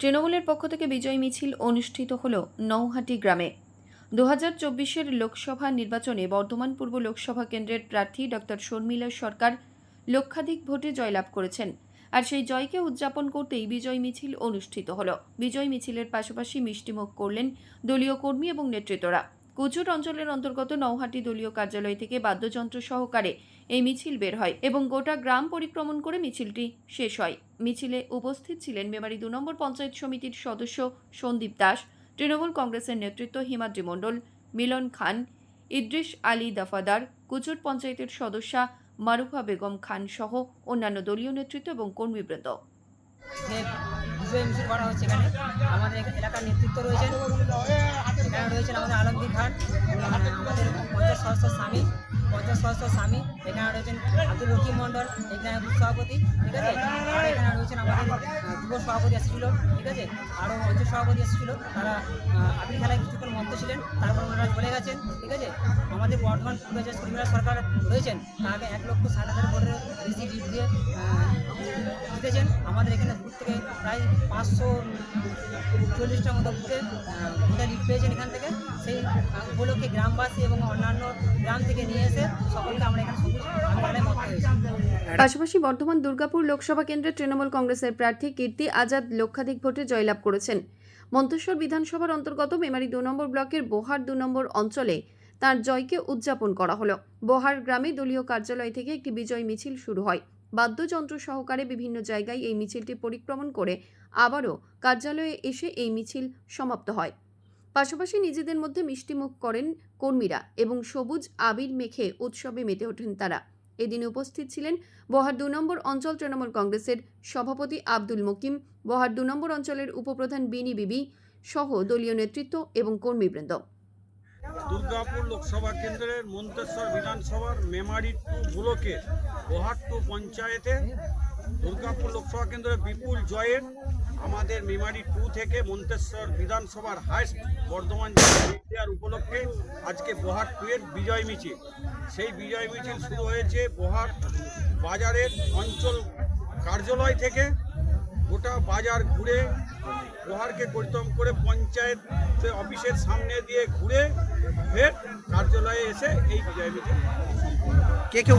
তৃণমূলের পক্ষ থেকে বিজয় মিছিল অনুষ্ঠিত হল নৌহাটি গ্রামে। দু হাজার চব্বিশের লোকসভা নির্বাচনে বর্ধমান পূর্ব লোকসভা কেন্দ্রের প্রার্থী ডক্টর শর্মিলা সরকার লক্ষাধিক ভোটে জয়লাভ করেছেন আর সেই জয়কে উদযাপন করতেই বিজয় মিছিল অনুষ্ঠিত হল। বিজয় মিছিলের পাশাপাশি মিষ্টিমুখ করলেন দলীয় কর্মী এবং নেতৃত্বরা। কুচুর অঞ্চলের অন্তর্গত নৌহাটি দলীয় কার্যালয় থেকে বাদ্যযন্ত্র সহকারে এই মিছিল বের হয় এবং গোটা গ্রাম পরিক্রমণ করে মিছিলটি শেষ হয়। মিছিলে উপস্থিত ছিলেন মেমারি দু নম্বর পঞ্চায়েত সমিতির সদস্য সন্দীপ দাস, তৃণমূল কংগ্রেসের নেতৃত্ব হিমাদ্রি মণ্ডল, মিলন খান, ইদ্রিস আলী দফাদার কুচুর পঞ্চায়েতের সদস্যা মারুফা বেগম খান সহ অন্যান্য দলীয় নেতৃত্ব এবং কর্মীবৃন্দ আমাদের এলাকার নেতৃত্ব রয়েছেন। রয়েছেন আমাদের পঞ্চাশ সহস্র স্বামী, পঞ্চাশ সহস্র স্বামী, এখানে রয়েছেন আব্দুল রকিম মণ্ডল, এখানে সভাপতি, ঠিক আছে? আর এখানে রয়েছেন আমাদের যুব সভাপতি এসেছিল, ঠিক আছে? আরও অঞ্চল সভাপতি এসেছিল, তারা আবির খেলায় কিছুক্ষণ মন্ত্র ছিলেন, তারপর ওনারা চলে গেছেন, ঠিক আছে? আমাদের বর্ধমান পূর্ব যে সরকার রয়েছেন, তাকে এক লক্ষ ষাট হাজার ভোটের বেশি লিড দিয়ে জিতেছেন। আমাদের এখানে বুথ থেকে প্রায় পাঁচশো চল্লিশটার মতো বুথে লিড পেয়েছেন এখান থেকে। সেই উপলক্ষে গ্রামবাসী এবং অন্যান্য গ্রাম থেকে নিয়ে এসে সকলকে আমরা এখানে পাশাপাশি বর্ধমান দুর্গাপুর লোকসভা কেন্দ্রের তৃণমূল কংগ্রেসের প্রার্থী কীর্তি আজাদ লক্ষাধিক ভোটে জয়লাভ করেছেন। মন্তেশ্বর বিধানসভার অন্তর্গত মেমারি দু নম্বর ব্লকের বোহার দু নম্বর অঞ্চলে তার জয়কে উদযাপন করা হলো। বোহার গ্রামে দলীয় কার্যালয় থেকে একটি বিজয় মিছিল শুরু হয়। বাদ্যযন্ত্র সহকারে বিভিন্ন জায়গায় এই মিছিলটি পরিক্রমণ করে আবারও কার্যালয়ে এসে এই মিছিল সমাপ্ত হয়। পাশাপাশি নিজেদের মধ্যে মিষ্টিমুখ করেন কর্মীরা এবং সবুজ আবির মেখে উৎসবে মেতে ওঠেন তারা। এদিন উপস্থিত ছিলেন বহার দু নম্বর অঞ্চল তৃণমূল কংগ্রেসের সভাপতি আব্দুল মকিম, বহার দু নম্বর অঞ্চলের উপপ্রধান বিনি বিবি সহ দলীয় নেতৃত্ব এবং কর্মীবৃন্দ। দুর্গাপুর লোকসভা কেন্দ্রের মন্তেশ্বর বিধানসভার মেমারি টু ব্লকে গোহাট টু পঞ্চায়েতে দুর্গাপুর লোকসভা কেন্দ্রের বিপুল জয়ের আমাদের মেমারি টু থেকে মন্তেশ্বর বিধানসভার হাইস্ট বর্ধমান জেলার উপলক্ষে আজকে বোহাট টু এর বিজয় মিছিল। সেই বিজয় মিছিল শুরু হয়েছে বোহাট বাজারের অঞ্চল কার্যালয় থেকে। গোটা বাজার ঘুরে লোহারকে পরিক্রম করে পঞ্চায়েত অফিসের সামনে দিয়ে ঘুরে ফের কার্যালয়ে এসে এই বিজয় মিছিল। কে কেউ?